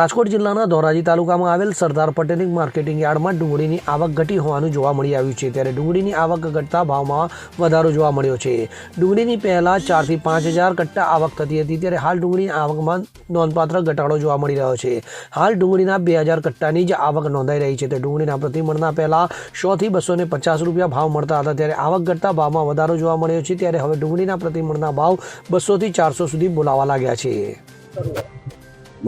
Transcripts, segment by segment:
રાજકોટ જિલ્લાના ધોરાજી તાલુકામાં આવેલ સરદાર પટેલની માર્કેટિંગ યાર્ડમાં ડુંગળીની આવક ઘટી હોવાનું જોવા મળી આવ્યું છે. ત્યારે ડુંગળીની આવક ઘટતા ભાવમાં વધારો જોવા મળ્યો છે. ડુંગળીની પહેલાં ચારથી પાંચ હજાર કટ્ટા આવક થતી હતી. ત્યારે હાલ ડુંગળીની આવકમાં નોંધપાત્ર ઘટાડો જોવા મળી રહ્યો છે. હાલ ડુંગળીના બે હજાર કટ્ટાની જ આવક નોંધાઈ રહી છે. તે ડુંગળીના પ્રતિમણના પહેલાં સોથી બસો ને પચાસ રૂપિયા ભાવ મળતા હતા. ત્યારે આવક ઘટતા ભાવમાં વધારો જોવા મળ્યો છે. ત્યારે હવે ડુંગળીના પ્રતિમણના ભાવ બસોથી ચારસો સુધી બોલાવા લાગ્યા છે.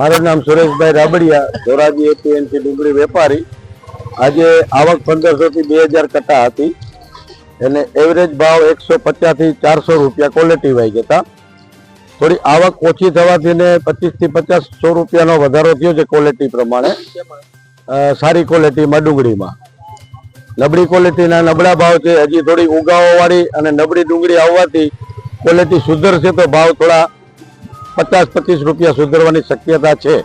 મારું નામ સુરેશભાઈ રાબડિયા, ધોરાજી એપીએમસી ડુંગળી વેપારી. આજે આવક પંદરસોથી બે હજાર કટા હતી. એને એવરેજ ભાવ એકસો પચાસથી ચારસો રૂપિયા ક્વોલિટી વાઈ જતા. થોડી આવક ઓછી થવાથી ને પચીસથી પચાસ સો રૂપિયાનો વધારો થયો છે ક્વોલિટી પ્રમાણે. સારી ક્વોલિટીમાં ડુંગળીમાં. નબળી ક્વોલિટીના નબળા ભાવ છે. હજી થોડી ઉગાવવાળી અને નબળી ડુંગળી આવવાથી ક્વોલિટી સુધરશે તો ભાવ થોડા પચાસ પચીસ રૂપિયા સુધરવાની શક્યતા છે.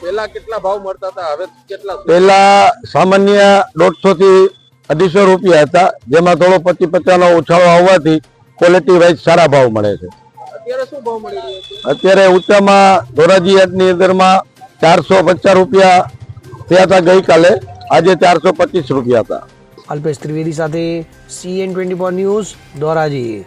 પેલા કેટલા ભાવ મળતા હતા? હવે કેટલા સુધી? પેલા સામાન્ય દોઢસો થી અઢીસો રૂપિયા હતા જેમાં થોડો પચી પચાસ ઉછાળો આવવાથી ક્વોલિટી વાઇઝ સારા ભાવ મળે છે. અત્યારે શું ભાવ મળી રહ્યો છે? ઊંચામાં ધોરાજી યાર્ડની અંદરમાં ચારસો પચાસ રૂપિયા થયા હતા ગઈકાલે આજે ચારસો પચીસ રૂપિયા હતા. અલ્પેશ ત્રિવેદી સાથે CN twenty four news Dhoraji.